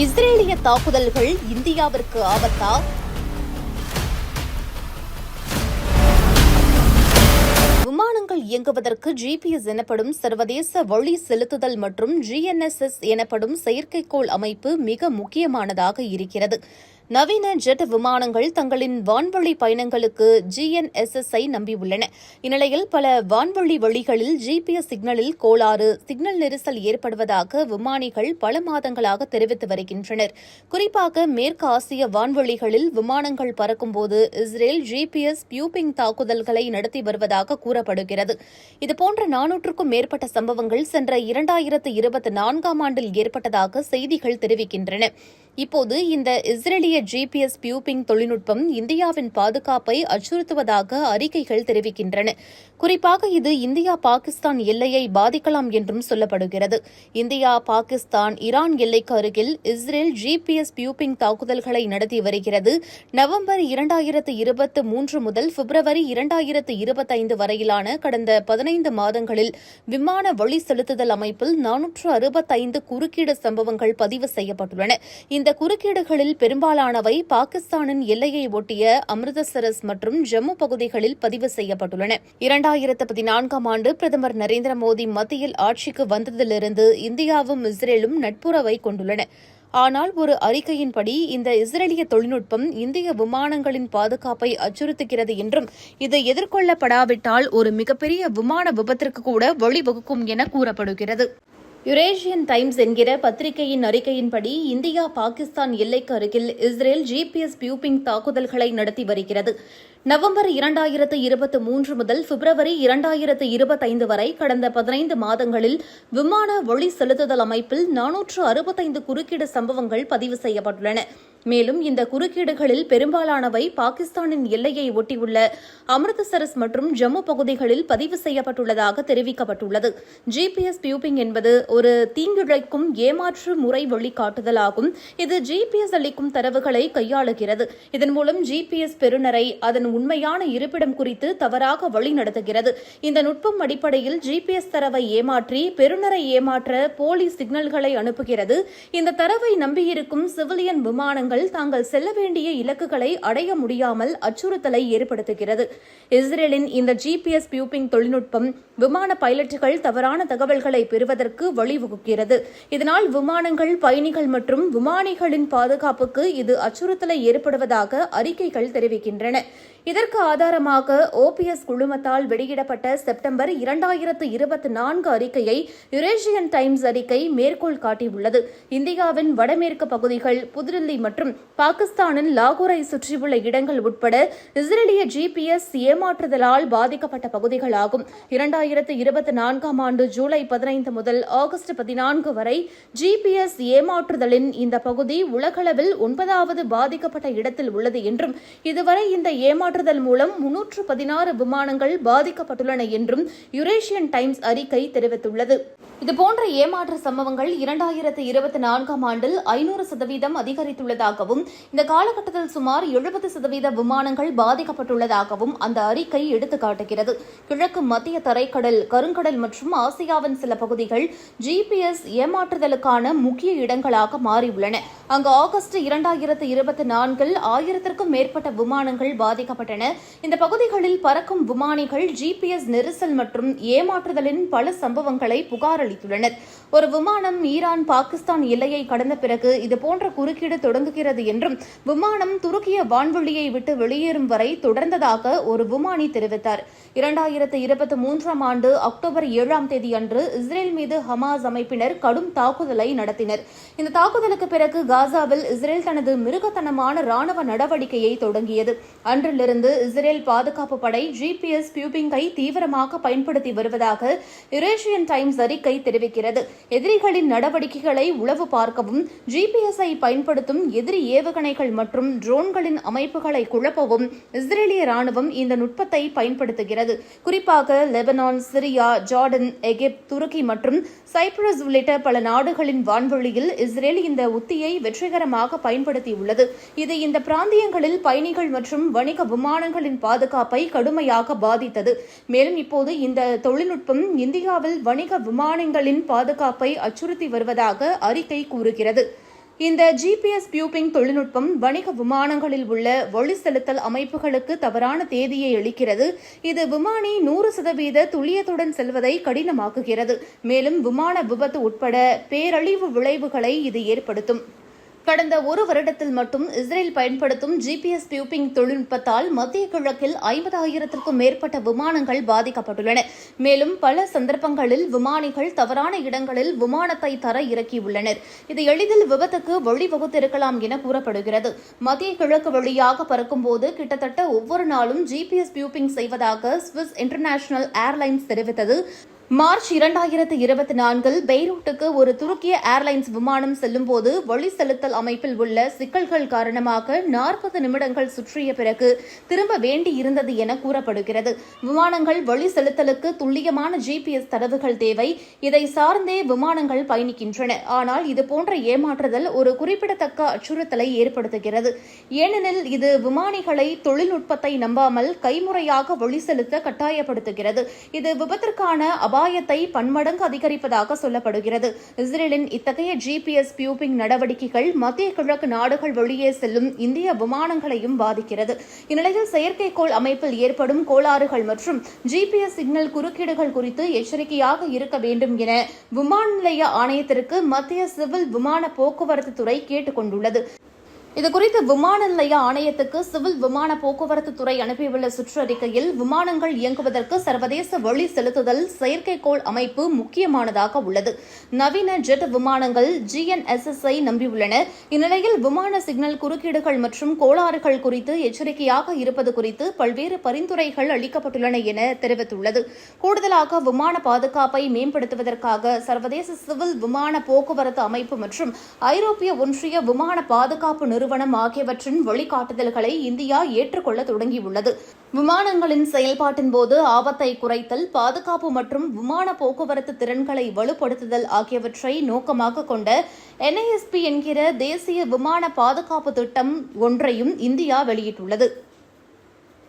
இஸ்ரேலிய தாக்குதல்கள் இந்தியாவிற்கு ஆபத்தா? விமானங்கள் இயங்குவதற்கு ஜிபிஎஸ் எனப்படும் சர்வதேச வழி செலுத்துதல் மற்றும் ஜிஎன்எஸ்எஸ் எனப்படும் செயற்கைக்கோள் அமைப்பு மிக முக்கியமானதாக இருக்கிறது. நவீன ஜெட் விமானங்கள் தங்களின் வான்வழி பயணங்களுக்கு ஜிஎன்எஸ்எஸ்ஐ நம்பியுள்ளன. இந்நிலையில் பல வான்வழி வழிகளில் ஜிபிஎஸ் சிக்னலில் கோளாறு சிக்னல் நெரிசல் ஏற்படுவதாக விமானிகள் பல மாதங்களாக தெரிவித்து வருகின்றனர். குறிப்பாக மேற்கு ஆசிய வான்வழிகளில் விமானங்கள் பறக்கும்போது இஸ்ரேல் ஜிபிஎஸ் பியூபிங் தாக்குதல்களை நடத்தி வருவதாக கூறப்படுகிறது. இதுபோன்ற நானூற்றுக்கும் மேற்பட்ட சம்பவங்கள் சென்ற இரண்டாயிரத்து இருபத்தி நான்காம் ஆண்டில் ஏற்பட்டதாக செய்திகள் தெரிவிக்கின்றன. இப்போது இந்த இஸ்ரேலிய ஜிபிஎஸ் பியூபிங் தொழில்நுட்பம் இந்தியாவின் பாதுகாப்பை அச்சுறுத்துவதாக அறிக்கைகள் தெரிவிக்கின்றன. குறிப்பாக இது இந்தியா பாகிஸ்தான் எல்லையை பாதிக்கலாம் என்றும் சொல்லப்படுகிறது. இந்தியா பாகிஸ்தான் ஈரான் எல்லைக்கு அருகில் இஸ்ரேல் ஜிபிஎஸ் பியூபிங் தாக்குதல்களை நடத்தி வருகிறது. நவம்பர் இரண்டாயிரத்து இருபத்தி மூன்று முதல் பிப்ரவரி இரண்டாயிரத்து இருபத்தைந்து வரையிலான கடந்த பதினைந்து மாதங்களில் விமான வழி செலுத்துதல் அமைப்பில் நானூற்று அறுபத்தைந்து குறுக்கீடு சம்பவங்கள் பதிவு செய்யப்பட்டுள்ளன. இந்த குறுக்கீடுகளில் பெரும்பாலான பெரும்பாலானவை பாகிஸ்தானின் எல்லையை ஒட்டிய அமிர்தசரஸ் மற்றும் ஜம்மு பகுதிகளில் பதிவு செய்யப்பட்டுள்ளன. இரண்டாயிரத்து பதினான்காம் ஆண்டு பிரதமர் நரேந்திர மோடி மத்தியில் ஆட்சிக்கு வந்ததிலிருந்து இந்தியாவும் இஸ்ரேலும் நட்புறவை கொண்டுள்ளன. ஆனால் ஒரு அறிக்கையின்படி இந்த இஸ்ரேலிய தொழில்நுட்பம் இந்திய விமானங்களின் பாதுகாப்பை அச்சுறுத்துகிறது என்றும் இது எதிர்கொள்ளப்படாவிட்டால் ஒரு மிகப்பெரிய விமான விபத்திற்கு கூட வழிவகுக்கும் என கூறப்படுகிறது. யுரேஷியன் டைம்ஸ் என்கிற பத்திரிகையின் அறிக்கையின்படி இந்தியா பாகிஸ்தான் எல்லைக்கு அருகில் இஸ்ரேல் ஜிபிஎஸ் பியூபிங் தாக்குதல்களை நடத்தி வருகிறது. நவம்பர் இரண்டாயிரத்து இருபத்தி மூன்று முதல் பிப்ரவரி இரண்டாயிரத்து இருபத்தைந்து வரை கடந்த பதினைந்து மாதங்களில் விமான ஒளி செலுத்துதல் அமைப்பில் நானூற்று அறுபத்தைந்து குறுக்கீடு சம்பவங்கள் பதிவு செய்யப்பட்டுள்ளன. மேலும் இந்த குறுக்கீடுகளில் பெரும்பாலானவை பாகிஸ்தானின் எல்லையை ஒட்டியுள்ள அமிர்தசரஸ் மற்றும் ஜம்மு பகுதிகளில் பதிவு செய்யப்பட்டுள்ளதாக தெரிவிக்கப்பட்டுள்ளது. ஜிபிஎஸ் பியூபிங் என்பது ஒரு தீங்கிழைக்கும் ஏமாற்று முறை வழிகாட்டுதலாகும். இது ஜிபிஎஸ் அளிக்கும் தரவுகளை கையாளுகிறது. இதன் மூலம் ஜிபிஎஸ் பெறுநரை அதன் உண்மையான இருப்பிடம் குறித்து தவறாக வழிநடத்துகிறது. இந்த நுட்பம் அடிப்படையில் ஜிபிஎஸ் தரவை ஏமாற்றி பெறுநரை ஏமாற்ற போலி சிக்னல்களை அனுப்புகிறது. இந்த தரவை நம்பியிருக்கும் சிவிலியன் விமானங்கள் தாங்கள் செல்ல வேண்டிய இலக்குகளை அடைய முடியாமல் அச்சுறுத்தலை ஏற்படுத்துகிறது. இஸ்ரேலின் இந்த ஜிபிஎஸ் பியூப்பிங் தொழில்நுட்பம் விமான பைலட்டுகள் தவறான தகவல்களை பெறுவதற்கு வழிவகுக்கிறது. இதனால் விமானங்கள் பயணிகள் மற்றும் விமானிகளின் பாதுகாப்புக்கு இது அச்சுறுத்தலை ஏற்படுவதாக அறிக்கைகள் தெரிவிக்கின்றன. இதற்கு ஆதாரமாக ஓபிஎஸ் குழுமத்தால் வெளியிடப்பட்ட செப்டம்பர் இரண்டாயிரத்து இருபத்தி நான்கு அறிக்கையை யுரேஷியன் டைம்ஸ் அறிக்கை மேற்கோள் காட்டியுள்ளது. இந்தியாவின் வடமேற்கு பகுதிகள் புதுடில்லி மற்றும் மற்றும் பாகிஸ்தானின் லாகூரை சுற்றியுள்ள இடங்கள் உட்பட இஸ்ரேலிய ஜிபிஎஸ் ஏமாற்றுதலால் பாதிக்கப்பட்ட பகுதிகளாகும். இரண்டாயிரத்து இருபத்தி நான்காம் ஆண்டு ஜூலை பதினைந்து முதல் ஆகஸ்ட் பதினான்கு வரை ஜிபிஎஸ் ஏமாற்றுதலின் இந்த பகுதி உலகளவில் ஒன்பதாவது பாதிக்கப்பட்ட இடத்தில் உள்ளது என்றும் இதுவரை இந்த ஏமாற்றுதல் மூலம் முன்னூற்று பதினாறு விமானங்கள் பாதிக்கப்பட்டுள்ளன என்றும் யுரேஷியன் டைம்ஸ் அறிக்கை தெரிவித்துள்ளது. இதுபோன்ற ஏமாற்று சம்பவங்கள் இரண்டாயிரத்து இருபத்தி நான்காம் ஆண்டில் ஐநூறு சதவீதம் அதிகரித்துள்ளதாக உள்ளதாகவும் இந்த காலகட்டத்தில் சுமார் எழுபது சதவீத விமானங்கள் பாதிக்கப்பட்டுள்ளதாகவும் அந்த அறிக்கை எடுத்துக்காட்டுகிறது கிழக்கு மத்திய தரைக்கடல் கருங்கடல் மற்றும் ஆசியாவின் சில பகுதிகள் ஜிபிஎஸ் ஏமாற்றுதலுக்கான முக்கிய இடங்களாக மாறியுள்ளன. அங்கு ஆகஸ்ட் இரண்டாயிரத்து இருபத்தி நான்கில் ஆயிரத்திற்கும் மேற்பட்ட விமானங்கள் பாதிக்கப்பட்டன. இந்த பகுதிகளில் பறக்கும் விமானிகள் ஜிபிஎஸ் நெரிசல் மற்றும் ஏமாற்றுதலின் பல சம்பவங்களை புகாரளித்துள்ளனர். ஒரு விமானம் ஈரான் பாகிஸ்தான் எல்லையை கடந்த பிறகு இதுபோன்ற குறுக்கீடு தொடங்குகிறது என்றும் விமானம் துருக்கிய வான்வெளியை விட்டு வெளியேறும் வரை தொடர்ந்ததாக ஒரு விமானி தெரிவித்தார். இரண்டாயிரத்து இருபத்தி மூன்றாம் ஆண்டு அக்டோபர் ஏழாம் தேதி அன்று இஸ்ரேல் மீது ஹமாஸ் அமைப்பினர் கடும் தாக்குதலை நடத்தினர். இந்த தாக்குதலுக்கு பிறகு காசாவில் இஸ்ரேல் தனது மிருகத்தனமான ராணுவ நடவடிக்கையை தொடங்கியது. அன்றிலிருந்து இஸ்ரேல் பாதுகாப்பு படை ஜிபிஎஸ் பியூபிங்கை தீவிரமாக பயன்படுத்தி வருவதாக யுரேஷியன் டைம்ஸ் அறிக்கை தெரிவிக்கிறது. எதிரிகளின் நடவடிக்கைகளை உளவு பார்க்கவும் ஜிபிஎஸ்ஐ பயன்படுத்தும் எதிர் ஏவுகணைகள் மற்றும் ட்ரோன்களின் அமைப்புகளை குழப்பவும் இஸ்ரேலிய ராணுவம் இந்த நுட்பத்தை பயன்படுத்துகிறது. குறிப்பாக லெபனான் சிரியா ஜார்டன் எகிப்த் துருக்கி மற்றும் சைப்ரஸ் உள்ளிட்ட பல நாடுகளின் வான்வெளியில் இஸ்ரேல் இந்த உத்தியை வெற்றிகரமாக பயன்படுத்தியுள்ளது. இது இந்த பிராந்தியங்களில் பயணிகள் மற்றும் வணிக விமானங்களின் பாதுகாப்பை கடுமையாக பாதித்தது. மேலும் இப்போது இந்த தொழில்நுட்பம் இந்தியாவில் வணிக விமானங்களின் பாதுகாப்பை அச்சுறுத்தி வருவதாக அறிக்கை கூறுகிறது. இந்த ஜிபிஎஸ் பியூபிங் தொழில்நுட்பம் வணிக விமானங்களில் உள்ள ஒளி செலுத்தல் அமைப்புகளுக்கு தவறான தேதியை அளிக்கிறது. இது விமானி நூறு சதவீத துல்லியத்துடன் செல்வதை கடினமாக்குகிறது. மேலும் விமான விபத்து உட்பட பேரழிவு விளைவுகளை இது ஏற்படுத்தும். கடந்த ஒரு வருடத்தில் மட்டும் இஸ்ரேல் பயன்படுத்தும் ஜிபிஎஸ் பியூப்பிங் தொழில்நுட்பத்தால் மத்திய கிழக்கில் ஐம்பதாயிரத்திற்கும் மேற்பட்ட விமானங்கள் பாதிக்கப்பட்டுள்ளன. மேலும் பல சந்தர்ப்பங்களில் விமானிகள் தவறான இடங்களில் விமானத்தை தர இறக்கியுள்ளனர். இது எளிதில் விபத்துக்கு வழிவகுத்திருக்கலாம் என கூறப்படுகிறது. மத்திய கிழக்கு வழியாக பறக்கும்போது கிட்டத்தட்ட ஒவ்வொரு நாளும் ஜிபிஎஸ் பியூப்பிங் செய்வதாக ஸ்விஸ் இன்டர்நேஷனல் ஏர்லைன்ஸ் தெரிவித்தது. மார்ச் இரண்டாயிரத்து இருபத்தி நான்கில் பெய்ரூட்டுக்கு ஒரு துருக்கிய ஏர்லைன்ஸ் விமானம் செல்லும்போது வழி செலுத்தல் அமைப்பில் உள்ள சிக்கல்கள் காரணமாக நாற்பது நிமிடங்கள் சுற்றிய பிறகு திரும்ப வேண்டியிருந்தது என கூறப்படுகிறது. விமானங்கள் வழி செலுத்தலுக்கு துல்லியமான ஜிபிஎஸ் தரவுகள் தேவை. இதை சார்ந்தே விமானங்கள் பயணிக்கின்றன. ஆனால் இதுபோன்ற ஏமாற்றுதல் ஒரு குறிப்பிடத்தக்க அச்சுறுத்தலை ஏற்படுத்துகிறது. ஏனெனில் இது விமானிகளை தொழில்நுட்பத்தை நம்பாமல் கைமுறையாக வழி செலுத்த கட்டாயப்படுத்துகிறது. இது விபத்திற்கான அபாயத்தை பன்மடங்கு அதிகரிப்பதாக சொல்லப்படுகிறது. இஸ்ரேலின் இத்தகைய ஜிபிஎஸ் பியூபிங் நடவடிக்கைகள் மத்திய கிழக்கு நாடுகள் வெளியே செல்லும் இந்திய விமானங்களையும் பாதிக்கிறது. இந்நிலையில் செயற்கைக்கோள் அமைப்பில் ஏற்படும் கோளாறுகள் மற்றும் ஜிபிஎஸ் சிக்னல் குறுக்கீடுகள் குறித்து எச்சரிக்கையாக இருக்க வேண்டும் என விமான நிலைய ஆணையத்திற்கு மத்திய சிவில் விமான போக்குவரத்து துறை கேட்டுக் கொண்டுள்ளது இதுகுறித்து விமான நிலைய ஆணையத்துக்கு சிவில் விமான போக்குவரத்து துறை அனுப்பியுள்ள சுற்றறிக்கையில் விமானங்கள் இயங்குவதற்கு சர்வதேச வழி செலுத்துதல் செயற்கைக்கோள் அமைப்பு முக்கியமானதாக உள்ளது. நவீன ஜெட் விமானங்கள் ஜிஎன்எஸ்எஸ்ஐ நம்பியுள்ளன. இந்நிலையில் விமான சிக்னல் குறுக்கீடுகள் மற்றும் கோளாறுகள் குறித்து எச்சரிக்கையாக இருப்பது குறித்து பல்வேறு பரிந்துரைகள் அளிக்கப்பட்டுள்ளன என தெரிவித்துள்ளது. கூடுதலாக விமான பாதுகாப்பை மேம்படுத்துவதற்காக சர்வதேச சிவில் விமான போக்குவரத்து அமைப்பு மற்றும் ஐரோப்பிய ஒன்றிய விமான பாதுகாப்பு நிறுவனம் ஆகியவற்றின் வழிகாட்டுதல்களை இந்தியா ஏற்றுக்கொள்ள தொடங்கியுள்ளது. விமானங்களின் செயல்பாட்டின் போது ஆபத்தை குறைத்தல் பாதுகாப்பு மற்றும் விமான போக்குவரத்து திறன்களை வலுப்படுத்துதல் ஆகியவற்றை நோக்கமாக கொண்ட என்ஐஎஸ்பி என்கிற தேசிய விமான பாதுகாப்பு திட்டம் ஒன்றையும் இந்தியா வெளியிட்டுள்ளது.